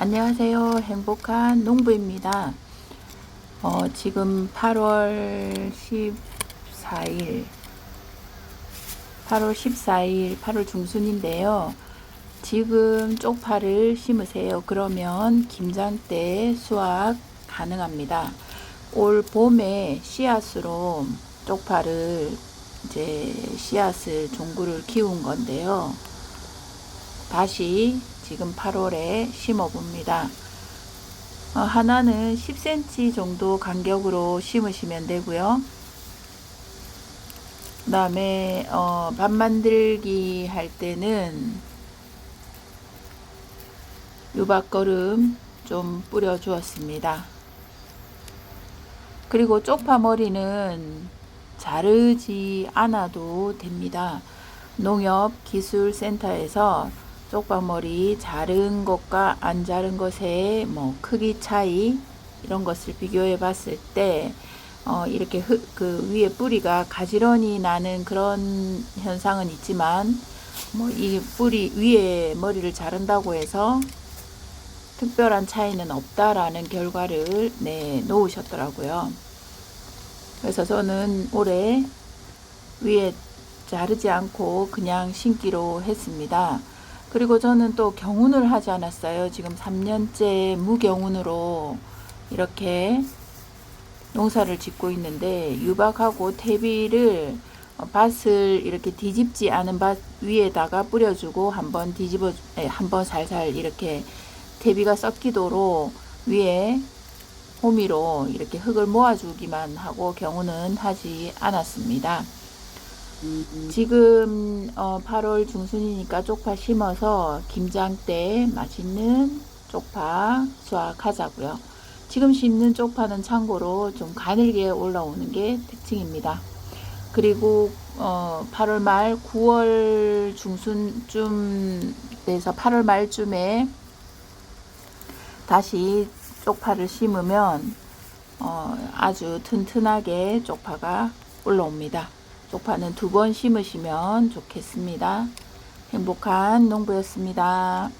안녕하세요. 행복한 농부입니다. 어, 지금 8월 14일, 8월 14일, 8월 중순인데요. 지금 쪽파를 심으세요. 그러면 김장 때 수확 가능합니다. 올 봄에 씨앗으로 쪽파를 이제 씨앗을 종구를 키운 건데요. 다시 지금 8월에 심어 봅니다. 어, 하나는 10cm 정도 간격으로 심으시면 되고요. 그 다음에 어, 밥 만들기 할 때는 유박거름 좀 뿌려 주었습니다. 그리고 쪽파 머리는 자르지 않아도 됩니다. 농협 기술센터에서 쪽파머리 자른 것과 안 자른 것의 뭐 크기 차이 이런 것을 비교해 봤을 때 어, 이렇게 흙, 그 위에 뿌리가 가지런히 나는 그런 현상은 있지만 뭐 이 뿌리 위에 머리를 자른다고 해서 특별한 차이는 없다라는 결과를 내 놓으셨더라고요. 그래서 저는 올해 위에 자르지 않고 그냥 심기로 했습니다. 그리고 저는 또 경운을 하지 않았어요. 지금 3년째 무경운으로 이렇게 농사를 짓고 있는데 유박하고 퇴비를 어, 밭을 이렇게 뒤집지 않은 밭 위에다가 뿌려주고 한번 뒤집어 예, 한번 살살 이렇게 퇴비가 썩기도록 위에 호미로 이렇게 흙을 모아주기만 하고 경우는 하지 않았습니다. 지금 어, 8월 중순이니까 쪽파 심어서 김장 때 맛있는 쪽파 수확하자고요. 지금 심는 쪽파는 참고로 좀 가늘게 올라오는 게 특징입니다. 그리고 어, 8월 말 9월 중순쯤 돼서 8월 말쯤에 다시 쪽파를 심으면 어, 아주 튼튼하게 쪽파가 올라옵니다. 쪽파는 두 번 심으시면 좋겠습니다. 행복한 농부였습니다.